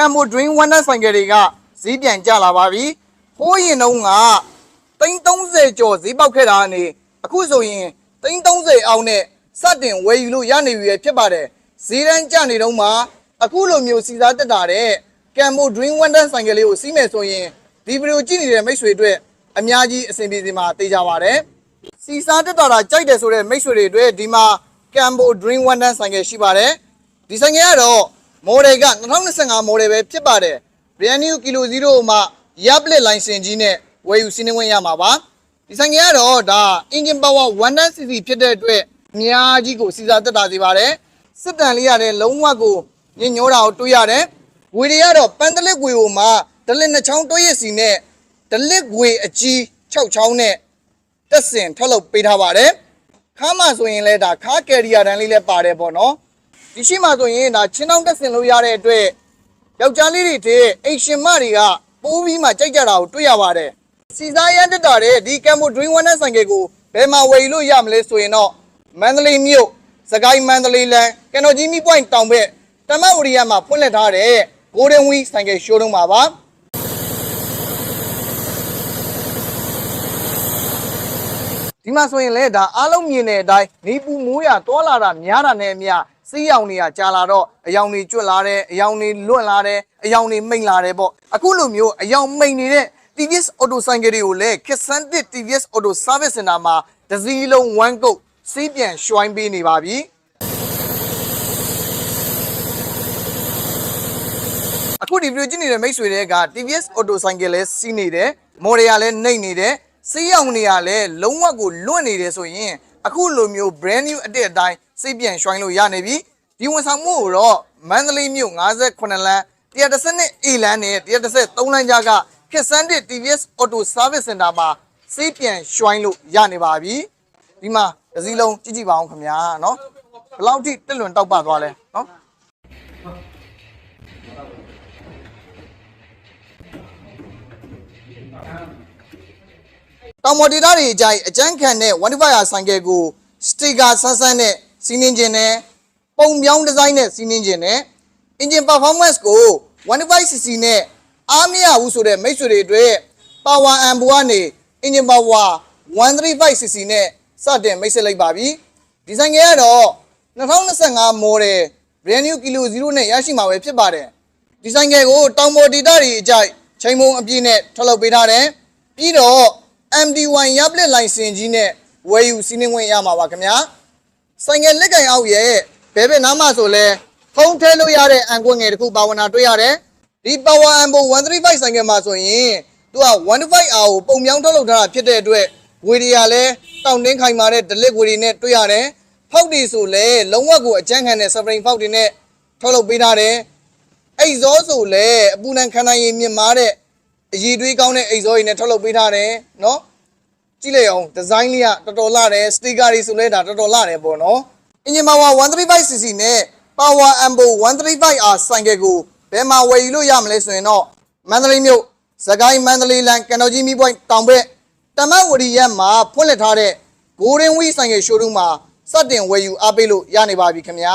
ကမ်မို Dream Wonder ဆိုင်ကယ်တွေကဈေးပြန်ကျလာပါပြီ။ဟိုးရင်တုန်းက330ကျော်ဈေးပေါက်ခဲ့တာကနေအခုဆိုရင်330အောင်နဲ့စတင်ဝယ်ယူလို့ရနေပြီဖြစ်ပါတယ်။ဈေးတန်းကျနေတော့မှအခုလိုမျိုးစီစားတက်တာတဲ့ကမ်မို Dream Wonder ဆိုင်ကယ်လေးကိုစီးမယ်ဆိုရင်ဒီဗီဒီယိုကြည့်နေတဲ့မိတ်ဆွေတွေအတွက်အများကြီးအဆင်ပြေစေမှာသိကြပါတယ်။စီစားတက်တာတာကြိုက်တယ်ဆိုတဲ့မိတ်ဆွေတွေအတွက်ဒီမှာ Cambo Dream Wonder ဆိုင်ကယ်ရှိပါတယ်။ဒီဆိုင်ကယ်ကတော့ model က2025 model ပဲဖြစ်ပါတယ်။ brand new kilo 0မှာ Yaplet license ကြီးနဲ့ဝယ်ယူစီးနှင်းဝင်ရမှာပါ။ဒီဆိုင်ကယ်ကတော့ဒါ engine power 1cc ဖြစ်တဲ့အတွက်အများကြီးကိုစီစားတက်တာစေပါတယ်။စစ်တန်လေးရတဲ့လုံးဝကိုညင်ညိုးတာကိုတွေ့ရတယ်။ဝေတွေကတော့ပန်းတလစ်ဝေကိုမှတလစ်နှစ်ချောင်းတွဲရစီနဲ့တလစ်ဝေအကြီး6ချောင်းနဲ့တက်စင်ထွက်လုပ်ပေးထားပါတယ်။ခါမှဆိုရင်လည်းဒါခါကယ်ရီယာတန်းလေးလည်းပါတယ်ပေါ့နော်။ ဒီရှိမှဆိုရင်ဒါချင်းတောင်းတက်စင်လို့ရတဲ့အတွက်ယောက်ျားလေးတွေတဲ့အိမ်ရှင်မတွေကပိုးပြီးမှကြိုက်ကြတာကိုတွေ့ရပါတယ်။စီစားရမ်းတက်တာတဲ့ဒီကမ်မို Dream Wonder ဆိုင်ကယ်ကိုဘယ်မှာဝယ်လို့ရမလဲဆိုရင်တော့မန္တလေးမြို့စကိုင်းမန္တလေးလမ်းကနော်ကြီးမီပွိုင်းတောင်ဘက်တမတ်ဝရီယာမှာဖွင့်လှစ်ထားတဲ့ Golden Wheel ဆိုင်ကယ် showroom ပါပါ။ဒီမှာဆိုရင်လေဒါအားလုံးမြင်တဲ့အတိုင်းနေပူမိုးရတောလာတာများတာနဲ့အမျှ စီးရောင်တွေကကြာလာတော့အယောင်တွေကျွတ်လာတယ်အယောင်တွေလွတ်လာတယ်အယောင်တွေမိန်လာတယ်ပေါ့အခုလိုမျိုးအယောင်မိန်နေတဲ့ TVS Auto Cycle တွေကိုလည်းခက်ဆန်းတစ် TVS Auto Service Center မှာတစ်စီးလုံး one coat စီးပြန်ရွှိုင်းပေးနေပါပြီအခုဒီဗီဒီယိုကြည့်နေတဲ့မိတ်ဆွေတွေက TVS Auto Cycle လဲစီးနေတယ်မော်ဒယ်ကလည်းနှိပ်နေတယ်စီးရောင်တွေကလည်းလုံးဝကိုလွတ်နေတယ်ဆိုရင်အခုလိုမျိုး brand new အတဲ့အတိုင်း စိတ်ပြန်ရွှိုင်းလို့ရနေပြီဒီဝန်ဆောင်မှုကိုတော့မန္တလေးမြို့58လမ်း112 A လမ်းနဲ့113လမ်းကြားကခက်ဆန်းတစ် TVS Auto Service Center မှာစိတ်ပြန်ရွှိုင်းလို့ရနေပါပြီဒီမှာတစ်စီးလုံးကြည့်ကြည့်ပါအောင်ခင်ဗျာနော်ဘယ်လောက်ထိတက်လွန်တောက်ပသွားလဲနော်တောင်မော်ဒေတာတွေအကြိုက်အကျန်းခံတဲ့125ဆိုင်ကယ်ကိုစတီကာဆန်းဆန်းနဲ့ စီးနှင်းခြင်းနဲ့ပုံပြောင်းဒီဇိုင်းနဲ့စီးနှင်းခြင်းနဲ့ engine performance ကို 125cc နဲ့အားမရဘူးဆိုတဲ့မိတ်ဆွေတွေအတွက် power amp ကနေ engine power 135cc နဲ့စတင်မိတ်ဆက်လိုက်ပါပြီဒီဆိုင်ကယ်ကတော့2025 model brand new kilo 0နဲ့ရရှိမှာပဲဖြစ်ပါတယ်ဒီဆိုင်ကယ်ကိုတောင်မော်ဒေတာတွေအကြိုက်ချိန်မုံအပြည့်နဲ့ထုတ်လုပ်ပေးထားတယ်ပြီးတော့ MD1 ရပ်လက်လိုင်စင်ကြီးနဲ့ဝယ်ယူစီးနှင်းဝင်ရမှာပါခင်ဗျာ ဆိုင်ငယ်လက်ကင်အောက်ရဲ့ဘဲဘဲနားမှာဆိုလဲဖုံးထဲလို့ရတဲ့အန်ကွက်ငယ်တစ်ခုပါဝင်တာတွေ့ရတယ်ဒီ Power Ambo 135ဆိုင်ငယ်မှာဆိုရင်သူက 125R ကိုပုံပြောင်းထုတ်လုပ်ထားတာဖြစ်တဲ့အတွက်ဝေဒီယာလဲတောင့်တင်းခိုင်မာတဲ့ delete ဝေဒီနဲ့တွေ့ရတယ်ဖောက်ဒီဆိုလဲလုံးဝကိုအကျန်းခံတဲ့ spring ဖောက်ဒီနဲ့ထုတ်လုပ်ပေးထားတယ်အိတ်ဇောဆိုလဲအပူနံခန္ဓာရည်မြင့်မားတဲ့အည်တွေးကောင်းတဲ့အိတ်ဇော်တွေနဲ့ထုတ်လုပ်ပေးထားတယ်နော် ကြည့်လိုက်အောင်ဒီဇိုင်းလေးကတော်တော်လှတယ်စတီကာတွေဆိုလဲဒါတော်တော်လှတယ်ပေါ့နော်အင်ဂျင်ပါဝါ 135cc နဲ့ Power Ambo 135R ဆိုင်ကယ်ကိုဘယ်မှာဝယ်ယူလို့ရမလဲဆိုရင်တော့မန္တလေးမြို့စကိုင်းမန္တလေးလမ်းကန်တော်ကြီးမီပွိုင်းတောင်ဘက်တမတ်ဝရီရက်မှာဖွင့်လှစ်ထားတဲ့ Golden Wheel ဆိုင်ကယ် showroom မှာစတင်ဝယ်ယူအားပေးလို့ရနေပါပြီခင်ဗျာ